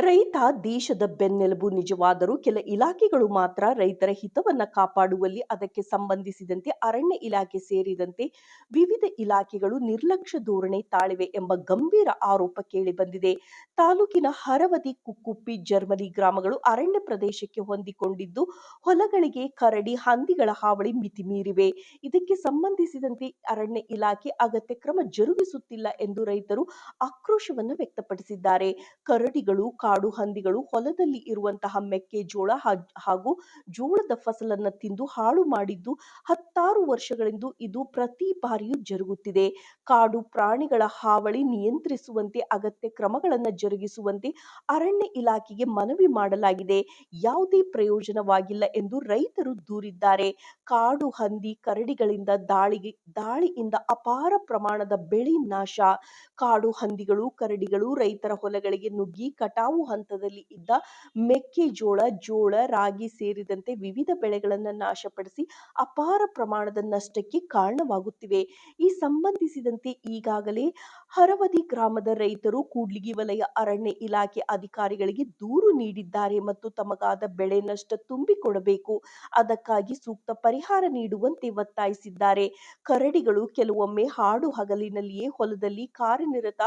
ರೈತ ದೇಶದ ಬೆನ್ನೆಲುಬು ನಿಜವಾದರೂ ಕೆಲ ಇಲಾಖೆಗಳು ಮಾತ್ರ ರೈತರ ಹಿತವನ್ನು ಕಾಪಾಡುವಲ್ಲಿ ಅದಕ್ಕೆ ಸಂಬಂಧಿಸಿದಂತೆ ಅರಣ್ಯ ಇಲಾಖೆ ಸೇರಿದಂತೆ ವಿವಿಧ ಇಲಾಖೆಗಳು ನಿರ್ಲಕ್ಷ್ಯ ಧೋರಣೆ ತಾಳಿವೆ ಎಂಬ ಗಂಭೀರ ಆರೋಪ ಕೇಳಿಬಂದಿದೆ ತಾಲೂಕಿನ ಹರವದಿ, ಕುಕ್ಕುಪ್ಪಿ, ಜರ್ಮನಿ ಗ್ರಾಮಗಳು ಅರಣ್ಯ ಪ್ರದೇಶಕ್ಕೆ ಹೊಂದಿಕೊಂಡಿದ್ದು ಹೊಲಗಳಿಗೆ ಕರಡಿ, ಹಂದಿಗಳ ಹಾವಳಿ ಮಿತಿ ಮೀರಿವೆ. ಇದಕ್ಕೆ ಸಂಬಂಧಿಸಿದಂತೆ ಅರಣ್ಯ ಇಲಾಖೆ ಅಗತ್ಯ ಕ್ರಮ ಜರುಗಿಸುತ್ತಿಲ್ಲ ಎಂದು ರೈತರು ಆಕ್ರೋಶವನ್ನು ವ್ಯಕ್ತಪಡಿಸಿದ್ದಾರೆ. ಕರಡಿಗಳು ಕಾಡು ಹಂದಿಗಳು ಹೊಲದಲ್ಲಿ ಇರುವಂತಹ ಮೆಕ್ಕೆಜೋಳ ಹಾಗೂ ಜೋಳದ ಫಸಲನ್ನ ತಿಂದು ಹಾಳು ಮಾಡಿದ್ದು ಹತ್ತಾರು ವರ್ಷಗಳಿಂದ ಇದು ಪ್ರತಿ ಬಾರಿಯೂ ಜರುಗುತ್ತಿದೆ. ಕಾಡು ಪ್ರಾಣಿಗಳ ಹಾವಳಿ ನಿಯಂತ್ರಿಸುವಂತೆ, ಅಗತ್ಯ ಕ್ರಮಗಳನ್ನು ಜರುಗಿಸುವಂತೆ ಅರಣ್ಯ ಇಲಾಖೆಗೆ ಮನವಿ ಮಾಡಲಾಗಿದೆ. ಯಾವುದೇ ಪ್ರಯೋಜನವಾಗಿಲ್ಲ ಎಂದು ರೈತರು ದೂರಿದ್ದಾರೆ. ಕಾಡು ಹಂದಿ ಕರಡಿಗಳಿಂದ ದಾಳಿಗೆ, ದಾಳಿಯಿಂದ ಅಪಾರ ಪ್ರಮಾಣದ ಬೆಳೆ ನಾಶ. ಕಾಡು ಹಂದಿಗಳು, ಕರಡಿಗಳು ರೈತರ ಹೊಲಗಳಿಗೆ ನುಗ್ಗಿ ಕಟಾವು ಹಂತದಲ್ಲಿ ಇದ್ದ ಮೆಕ್ಕೆಜೋಳ, ಜೋಳ, ರಾಗಿ ಸೇರಿದಂತೆ ವಿವಿಧ ಬೆಳೆಗಳನ್ನು ನಾಶಪಡಿಸಿ ಅಪಾರ ಪ್ರಮಾಣದ ನಷ್ಟಕ್ಕೆ ಕಾರಣವಾಗುತ್ತಿವೆ. ಈ ಸಂಬಂಧಿಸಿದಂತೆ ಈಗಾಗಲೇ ಹರವದಿ ಗ್ರಾಮದ ರೈತರು ಕೂಡ್ಲಿಗಿ ವಲಯ ಅರಣ್ಯ ಇಲಾಖೆ ಅಧಿಕಾರಿಗಳಿಗೆ ದೂರು ನೀಡಿದ್ದಾರೆ ಮತ್ತು ತಮಗಾದ ಬೆಳೆ ನಷ್ಟ ತುಂಬಿಕೊಡಬೇಕು. ಅದಕ್ಕಾಗಿ ಸೂಕ್ತ ಪರಿಹಾರ ನೀಡುವಂತೆ ಒತ್ತಾಯಿಸಿದ್ದಾರೆ. ಕರಡಿಗಳು ಕೆಲವೊಮ್ಮೆ ಹಾಡು ಹಗಲಿನಲ್ಲಿಯೇ ಹೊಲದಲ್ಲಿ ಕಾರ್ಯನಿರತ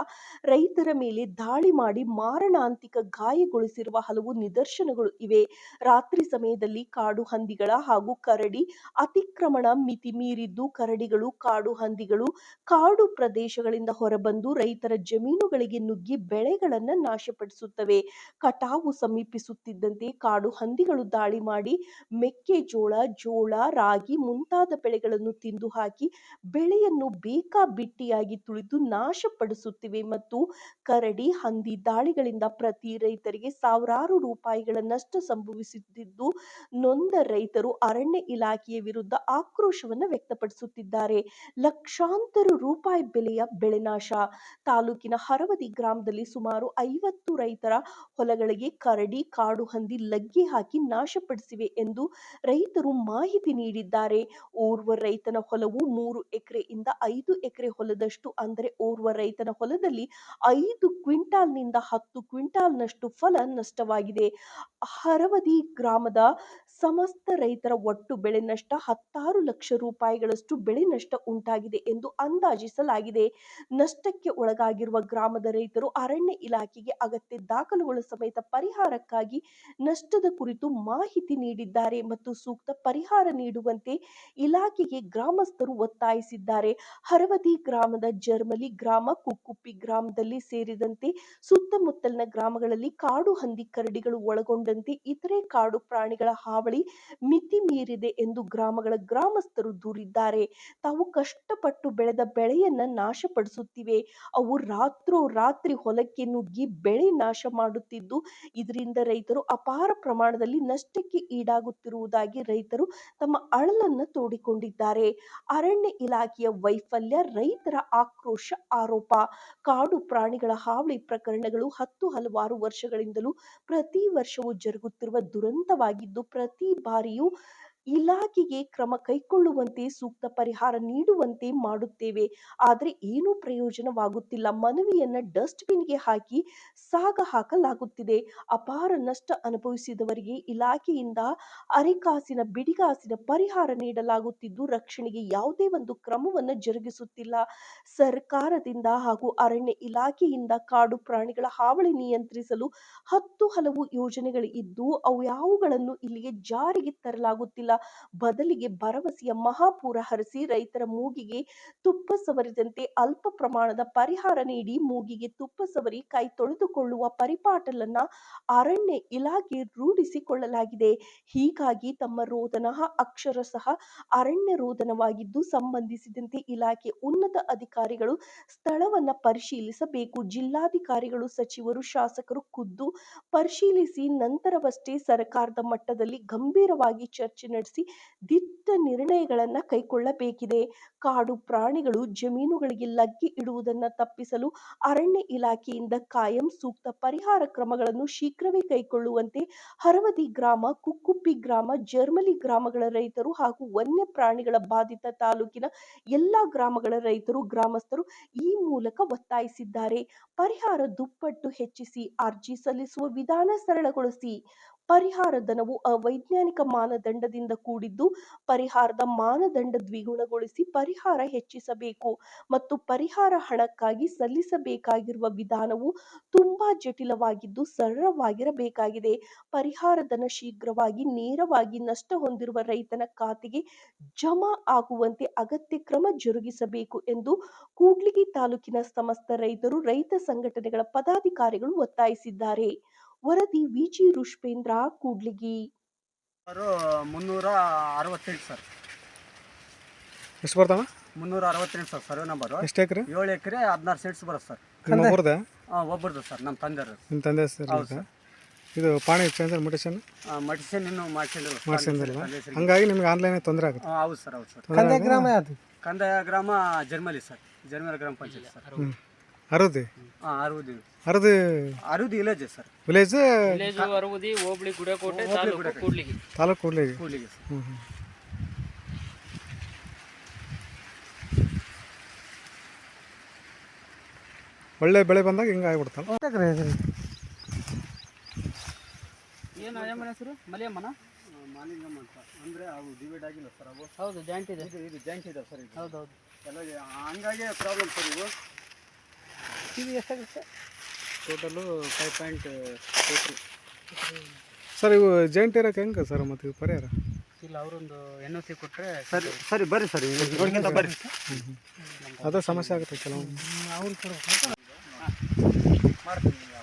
ರೈತರ ಮೇಲೆ ದಾಳಿ ಮಾಡಿ ಮಾರಣಾಂತಿಕ ಗಾಯಗೊಳಿಸಿರುವ ಹಲವು ನಿದರ್ಶನಗಳು ಇವೆ. ರಾತ್ರಿ ಸಮಯದಲ್ಲಿ ಕಾಡು ಹಂದಿಗಳ ಹಾಗೂ ಕರಡಿ ಅತಿಕ್ರಮಣ ಮಿತಿ ಮೀರಿದ್ದು ಕರಡಿಗಳು, ಕಾಡು ಹಂದಿಗಳು ಕಾಡು ಪ್ರದೇಶಗಳಿಂದ ಹೊರಬಂದು ರೈತರ ಜಮೀನುಗಳಿಗೆ ನುಗ್ಗಿ ಬೆಳೆಗಳನ್ನ ನಾಶಪಡಿಸುತ್ತವೆ. ಕಟಾವು ಸಮೀಪಿಸುತ್ತಿದ್ದಂತೆ ಕಾಡು ಹಂದಿಗಳು ದಾಳಿ ಮಾಡಿ ಮೆಕ್ಕೆಜೋಳ, ಜೋಳ, ರಾಗಿ ಮುಂತಾದ ಬೆಳೆಗಳನ್ನು ತಿಂದು ಹಾಕಿ ಬೆಳೆಯನ್ನು ಬೇಕಾಬಿಟ್ಟಿಯಾಗಿ ತುಳಿದು ನಾಶಪಡಿಸುತ್ತಿವೆ ಮತ್ತು ಕರಡಿ, ಹಂದಿ ದಾಳಿಗಳಿಂದ ಪ್ರತಿ ರೈತರಿಗೆ ಸಾವಿರಾರು ರೂಪಾಯಿಗಳ ನಷ್ಟ ಸಂಭವಿಸುತ್ತಿದ್ದು ನೊಂದ ರೈತರು ಅರಣ್ಯ ಇಲಾಖೆಯ ವಿರುದ್ಧ ಆಕ್ರೋಶವನ್ನು ವ್ಯಕ್ತಪಡಿಸುತ್ತಿದ್ದಾರೆ. ಲಕ್ಷಾಂತರ ರೂಪಾಯಿ ಬೆಲೆಯ ಬೆಳೆನಾಶ ತಾಲೂಕಿನ ಹರವದಿ ಗ್ರಾಮದಲ್ಲಿ ಸುಮಾರು ಐವತ್ತು ರೈತರ ಹೊಲಗಳಿಗೆ ಕರಡಿ, ಕಾಡು ಹಂದಿ ಲಗ್ಗೆ ಹಾಕಿ ನಾಶಪಡಿಸಿವೆ ಎಂದು ರೈತರು ಮಾಹಿತಿ ನೀಡಿದ್ದಾರೆ. ಓರ್ವ ರೈತನ ಹೊಲವು ಮೂರು ಎಕರೆಯಿಂದ ಐದು ಎಕರೆ ಹೊಲದಷ್ಟು, ಅಂದರೆ ಓರ್ವ ರೈತನ ಹೊಲದಲ್ಲಿ ಐದು ಕ್ವಿಂಟಾಲ್ನಿಂದ ಹತ್ತು ಕ್ವಿಂಟಾಲ್ನಷ್ಟು ಫಲ ನಷ್ಟವಾಗಿದೆ. ಹರವದಿ ಗ್ರಾಮದ ಸಮಸ್ತ ರೈತರ ಒಟ್ಟು ಬೆಳೆ ನಷ್ಟ ಹತ್ತಾರು ಲಕ್ಷ ರೂಪಾಯಿಗಳಷ್ಟು ಬೆಳೆ ನಷ್ಟ ಉಂಟಾಗಿದೆ ಎಂದು ಅಂದಾಜಿಸಲಾಗಿದೆ. ನಷ್ಟಕ್ಕೆ ಒಳಗಾಗಿರುವ ಗ್ರಾಮದ ರೈತರು ಅರಣ್ಯ ಇಲಾಖೆಗೆ ಅಗತ್ಯ ದಾಖಲುಗಳ ಸಮೇತ ಪರಿಹಾರಕ್ಕಾಗಿ ನಷ್ಟದ ಕುರಿತು ಮಾಹಿತಿ ನೀಡಿದ್ದಾರೆ ಮತ್ತು ಸೂಕ್ತ ಪರಿಹಾರ ನೀಡುವಂತೆ ಇಲಾಖೆಗೆ ಗ್ರಾಮಸ್ಥರು ಒತ್ತಾಯಿಸಿದ್ದಾರೆ. ಹರವದಿ ಗ್ರಾಮದ ಜರ್ಮಲಿ ಗ್ರಾಮ, ಕುಕ್ಕುಪ್ಪಿ ಗ್ರಾಮದಲ್ಲಿ ಸೇರಿದಂತೆ ಸುತ್ತಮುತ್ತಲಿನ ಗ್ರಾಮಗಳಲ್ಲಿ ಕಾಡು ಹಂದಿ ಕರಡಿಗಳು ಒಳಗೊಂಡಂತೆ ಇತರೆ ಕಾಡು ಪ್ರಾಣಿಗಳ ಹಾವಳಿ ಮಿತಿ ಮೀರಿದೆ ಎಂದು ಗ್ರಾಮಗಳ ಗ್ರಾಮಸ್ಥರು ದೂರಿದ್ದಾರೆ. ತಾವು ಕಷ್ಟಪಟ್ಟು ಬೆಳೆದ ಬೆಳೆಯನ್ನ ನಾಶಪಡಿಸುತ್ತಿವೆ. ಅವು ರಾತ್ರೋ ರಾತ್ರಿ ಹೊಲಕ್ಕೆ ನುಗ್ಗಿ ಬೆಳೆ ನಾಶ ಮಾಡುತ್ತಿದ್ದು, ಇದರಿಂದ ರೈತರು ಅಪಾರ ಪ್ರಮಾಣದಲ್ಲಿ ನಷ್ಟಕ್ಕೆ ಈಡಾಗುತ್ತಿರುವುದಾಗಿ ರೈತರು ತಮ್ಮ ಅಳಲನ್ನ ತೋಡಿಕೊಂಡಿದ್ದಾರೆ. ಅರಣ್ಯ ಇಲಾಖೆಯ ವೈಫಲ್ಯ, ರೈತರ ಆಕ್ರೋಶ ಆರೋಪ, ಕಾಡು ಪ್ರಾಣಿಗಳ ಹಾವಳಿ ಪ್ರಕರಣಗಳು ಹತ್ತು ಹಲವಾರು ವರ್ಷಗಳಿಂದಲೂ ಪ್ರತಿ ವರ್ಷವೂ ಜರುಗುತ್ತಿರುವ ದುರಂತವಾಗಿದ್ದು ಪ್ರತಿ ಬಾರಿಯೂ ಇಲಾಖೆಗೆ ಕ್ರಮ ಕೈಗೊಳ್ಳುವಂತೆ, ಸೂಕ್ತ ಪರಿಹಾರ ನೀಡುವಂತೆ ಮಾಡುತ್ತೇವೆ. ಆದರೆ ಏನೂ ಪ್ರಯೋಜನವಾಗುತ್ತಿಲ್ಲ. ಮನವಿಯನ್ನ ಡಸ್ಟ್ಬಿನ್ಗೆ ಹಾಕಿ ಸಾಗ ಹಾಕಲಾಗುತ್ತಿದೆ. ಅಪಾರ ನಷ್ಟ ಅನುಭವಿಸಿದವರಿಗೆ ಇಲಾಖೆಯಿಂದ ಅರೆಕಾಸಿನ, ಬಿಡಿಗಾಸಿನ ಪರಿಹಾರ ನೀಡಲಾಗುತ್ತಿದ್ದು, ರಕ್ಷಣೆಗೆ ಯಾವುದೇ ಒಂದು ಕ್ರಮವನ್ನು ಜರುಗಿಸುತ್ತಿಲ್ಲ. ಸರ್ಕಾರದಿಂದ ಹಾಗೂ ಅರಣ್ಯ ಇಲಾಖೆಯಿಂದ ಕಾಡು ಪ್ರಾಣಿಗಳ ಹಾವಳಿ ನಿಯಂತ್ರಿಸಲು ಹತ್ತು ಹಲವು ಯೋಜನೆಗಳಿದ್ದು, ಅವು ಯಾವುಗಳನ್ನು ಇಲ್ಲಿಗೆ ಜಾರಿಗೆ ತರಲಾಗುತ್ತಿಲ್ಲ. ಬದಲಿಗೆ ಭರವಸೆಯ ಮಹಾಪೂರ ಹರಿಸಿ ರೈತರ ಮೂಗಿಗೆ ತುಪ್ಪ ಸವರಿದಂತೆ ಅಲ್ಪ ಪ್ರಮಾಣದ ಪರಿಹಾರ ನೀಡಿ ಮೂಗಿಗೆ ತುಪ್ಪ ಸವರಿ ಕೈ ತೊಳೆದುಕೊಳ್ಳುವ ಪರಿಪಾಟಲನ್ನ ಅರಣ್ಯ ಇಲಾಖೆ ರೂಢಿಸಿಕೊಳ್ಳಲಾಗಿದೆ. ಹೀಗಾಗಿ ತಮ್ಮ ರೋದನ ಅಕ್ಷರಶಃ ಅರಣ್ಯ ರೋದನವಾಗಿದ್ದು ಸಂಬಂಧಿಸಿದಂತೆ ಇಲಾಖೆ ಉನ್ನತ ಅಧಿಕಾರಿಗಳು ಸ್ಥಳವನ್ನ ಪರಿಶೀಲಿಸಬೇಕು. ಜಿಲ್ಲಾಧಿಕಾರಿಗಳು, ಸಚಿವರು, ಶಾಸಕರು ಖುದ್ದು ಪರಿಶೀಲಿಸಿ ನಂತರವಷ್ಟೇ ಸರ್ಕಾರದ ಮಟ್ಟದಲ್ಲಿ ಗಂಭೀರವಾಗಿ ಚರ್ಚೆ ನಡೆಸಿ ದಿಟ್ಟ ನಿರ್ಣಯಗಳನ್ನು ಕೈಗೊಳ್ಳಬೇಕಿದೆ ಕಾಡು ಪ್ರಾಣಿಗಳು ಜಮೀನುಗಳಿಗೆ ಲಗ್ಗೆ ಇಡುವುದನ್ನು ತಪ್ಪಿಸಲು ಅರಣ್ಯ ಇಲಾಖೆಯಿಂದ ಕಾಯಂ ಸೂಕ್ತ ಪರಿಹಾರ ಕ್ರಮಗಳನ್ನು ಶೀಘ್ರವೇ ಕೈಗೊಳ್ಳುವಂತೆ ಹರವದಿ ಗ್ರಾಮ, ಕುಕ್ಕುಪ್ಪಿ ಗ್ರಾಮ, ಜರ್ಮಲಿ ಗ್ರಾಮಗಳ ರೈತರು ಹಾಗೂ ವನ್ಯ ಪ್ರಾಣಿಗಳ ಬಾಧಿತ ತಾಲೂಕಿನ ಎಲ್ಲಾ ಗ್ರಾಮಗಳ ರೈತರು, ಗ್ರಾಮಸ್ಥರು ಈ ಮೂಲಕ ಒತ್ತಾಯಿಸಿದ್ದಾರೆ. ಪರಿಹಾರ ದುಪ್ಪಟ್ಟು ಹೆಚ್ಚಿಸಿ, ಅರ್ಜಿ ಸಲ್ಲಿಸುವ ವಿಧಾನ ಸರಳಗೊಳಿಸಿ. ಪರಿಹಾರ ಧನವು ಅವೈಜ್ಞಾನಿಕ ಮಾನದಂಡದಿಂದ ಕೂಡಿದ್ದು, ಪರಿಹಾರದ ಮಾನದಂಡ ದ್ವಿಗುಣಗೊಳಿಸಿ ಪರಿಹಾರ ಹೆಚ್ಚಿಸಬೇಕು ಮತ್ತು ಪರಿಹಾರ ಹಣಕ್ಕಾಗಿ ಸಲ್ಲಿಸಬೇಕಾಗಿರುವ ವಿಧಾನವು ತುಂಬಾ ಜಟಿಲವಾಗಿದ್ದು ಸರಳವಾಗಿರಬೇಕಾಗಿದೆ. ಪರಿಹಾರ ಧನ ಶೀಘ್ರವಾಗಿ ನೇರವಾಗಿ ನಷ್ಟ ಹೊಂದಿರುವ ರೈತನ ಖಾತೆಗೆ ಜಮಾ ಆಗುವಂತೆ ಅಗತ್ಯ ಕ್ರಮ ಜರುಗಿಸಬೇಕು ಎಂದು ಕೂಡ್ಲಿಗಿ ತಾಲೂಕಿನ ಸಮಸ್ತ ರೈತರು ರೈತ ಸಂಘಟನೆಗಳ ಪದಾಧಿಕಾರಿಗಳು ಒತ್ತಾಯಿಸಿದ್ದಾರೆ. ವರದಿ ವಿಜಿ ರುಷ್ಪೇಂದ್ರ ಕೂಡ್ಲಿಗಿ. ಅವರು ಮುನ್ನೂರ ಅರವತ್ತೆಂಟು ಸರ್. ಎಷ್ಟು ಬರ್ತಾವ? ಮುನ್ನೂರ ಅರವತ್ತೆಂಟು ಸರ್ ಸರ್ವೆ ನಂಬರು. ಎಷ್ಟು ಎಕರೆ? ಏಳು ಎಕರೆ ಹದಿನಾರು ಸೆಂಟ್ಸ್ ಬರುತ್ತೆ ಸರ್. ಒಬ್ಬರದ ಹಾಂ ಒಬ್ಬರದು ಸರ್ ನಮ್ಮ ತಂದೆರು ನಿಮ್ಮ ತಂದೆ ಹೌದು ಸರ್. ಇದು ಪಾಣಿ ಚೇಂಜರ್ ಮ್ಯೂಟೇಷನ್ ಮಟಿಸನ್ ಇನ್ನೂ ತಂದೆ ಹೆಸರಿಗೆ. ಹಂಗಾಗಿ ನಿಮ್ಗೆ ಆನ್ಲೈನ್ ತೊಂದರೆ ಆಗುತ್ತೆ. ಹೌದು ಸರ್ ಹೌದು ಸರ್. ಕಂದಾಯ ಗ್ರಾಮ ಯಾವುದು? ಕಂದಾಯ ಗ್ರಾಮ ಜರ್ಮಲಿ ಸರ್ ಜರ್ಮಲಿ ಗ್ರಾಮ panchayat sir. Arudi Arudi Arudi village sir. Village village Aravadi hobli Gudakote taluk Kudligi. Taluk Kudligi? Kudligi sir. ಹ್ಞೂ ಹ್ಞೂ ಒಳ್ಳೆ ಬೆಳೆ ಬಂದಾಗ ಹಿಂಗೆ ಆಗ್ಬಿಡ್ತಲ್ಲ. ಏನು ಅಯ್ಯಮ್ಮನ ಹೆಸರು? ಮಲಿಯಮ್ಮನ? ಮಾಲಿಂಗಮ್ಮ ಅಂತ. ಅಂದರೆ ಅವು ಡಿವೈಡ್ ಆಗಿಲ್ಲ ಸರ್ ಅವು. ಹೌದು ಜಾಯಿಂಟ್ ಇದೆ. ಇದು ಇದು ಜಾಯಿಂಟ್ ಇದೆ ಸರ್ ಇದು. ಹೌದು ಹೌದು ಎಲ್ಲ ಹಂಗಾಗಿ ಪ್ರಾಬ್ಲಮ್ ಸರ್ ಇವು. ಇದು ಎಷ್ಟಾಗುತ್ತೆ total five point two three sir ಇವು ಜಾಯಿಂಟ್ ಇರೋಕೆ ಹೆಂಗೆ ಸರ್ ಮತ್ತೆ ಇವು ಪರಿಹಾರ? ಇಲ್ಲ ಅವರೊಂದು ಎನ್ ಒ ಸಿ ಕೊಟ್ಟರೆ ಸರಿ ಸರಿ ಬರ್ರಿ ಸರ್ ನೋಡ್ಕೊಂತ ಬರ್ರಿ. ಅದು ಸಮಸ್ಯೆ ಆಗುತ್ತೆ ಕೆಲವೊಂದು ಅವ್ರು ಹೌದು ಹೌದು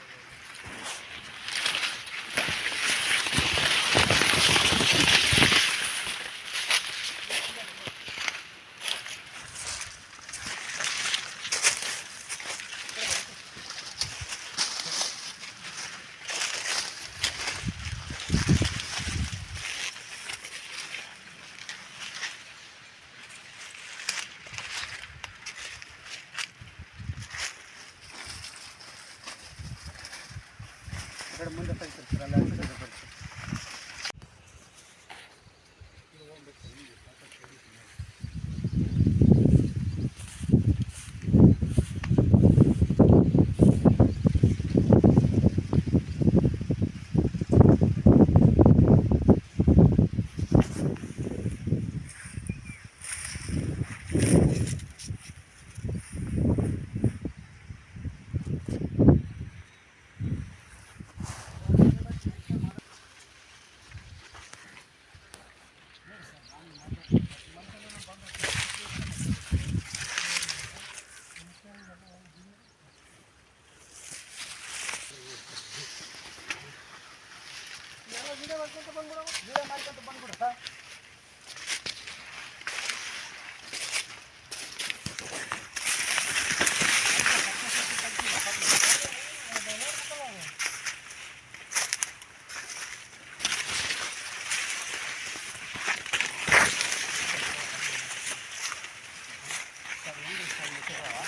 ಅವ್ರು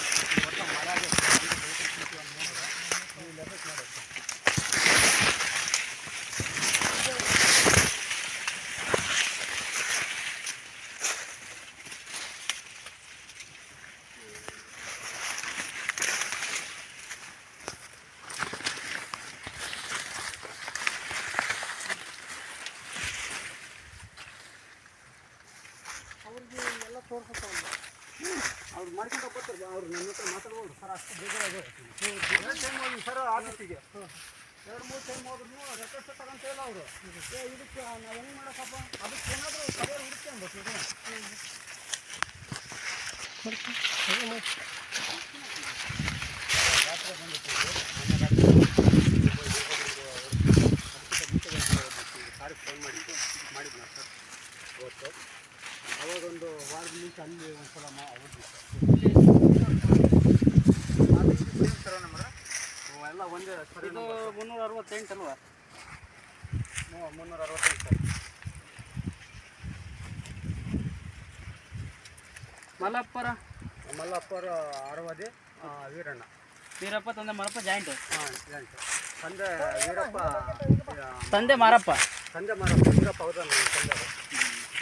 ಮಾಡ್ಕೊಂತ ಬರ್ತಾರೆ ಅವ್ರು ನನ್ನ ಹತ್ರ ಮಾತಾಡ್ಬೋದು. ಸರ್ ಅಷ್ಟು ಬೇಜಾರಾಗೋದು ಸರ್ ಆಫೀಸಿಗೆ. ಎರಡು ಮೂರು ಟೈಮ್ ಹೋದ್ರು ರೆಕಾರ್ಡ್ಸ್ ಅವರು. ಇದಕ್ಕೆ ನಾವು ಹೆಂಗೆ ಮಾಡೋಕ್ಕಪ್ಪ? ಅದಕ್ಕೆ ಏನಾದರೂ ಫೋನ್ ಮಾಡಿದ್ದು ಮಾಡಿದ್ನ ಸರ್. ಓಕೆ ಅವಾಗೊಂದು ವಾರದ ಮುಂಚೆ ಅಲ್ಲಿ ಒಂದು ಸಲ ಮಾ ಹೋದ್ವಿ ಸರ್ ಎಲ್ಲ ಒಂದೇ ಇದು ಮುನ್ನೂರ ಅರವತ್ತೆಂಟು ಅಲ್ವಾ? ಮುನ್ನೂರ ಮಲಪ್ಪರ ಮಲ್ಲಪ್ಪರ? ಅರವದಿ ವೀರಣ್ಣ. ವೀರಪ್ಪ ತಂದೆ ಮಾರಪ್ಪ ಜಾಯಿಂಟ್ ಹಾಂ ಎಂಟು ತಂದೆ ವೀರಪ್ಪ ತಂದೆ ಮಾರಪ್ಪ? ತಂದೆ ಮಾರಪ್ಪ ವೀರಪ್ಪ ನನ್ನ ತಂದೆ?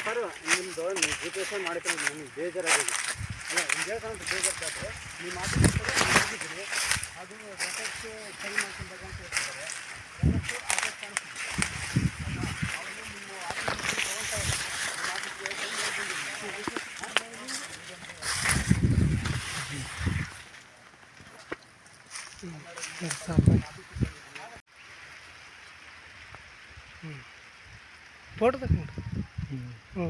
ಸರ್ ನಿಮ್ಮದು ನೀವು ಪ್ರಿಪರೇಷನ್ ಮಾಡಿಕೊಂಡು ನಿಮಗೆ ಬೇಜಾರಾಗಿದೆ. ಅಲ್ಲ ನಿಮ್ಗೆ ಬೇಜಾರು ನೀವು ಮಾತಾಡ್ತೀರಿ ಅದು ರೆಕಾರ್ಡ್ಸ್ ಸರಿ ಮಾಡ್ಕೊಂಡಾಗ ಅಂತ ಹೇಳ್ತಿದ್ದಾರೆ. ರೆಕಾರ್ಡ್ಸು ಆಫೀಸ್ ಕಾಣಿಸ್ತಿದೆ ಅವರು ನೀವು ಆಫೀಸ್ ತಗೊಳ್ತಾ ನಿಮ್ಮ ಫೋಟೋ ತಗೊಂಡು ಹ್ಞೂ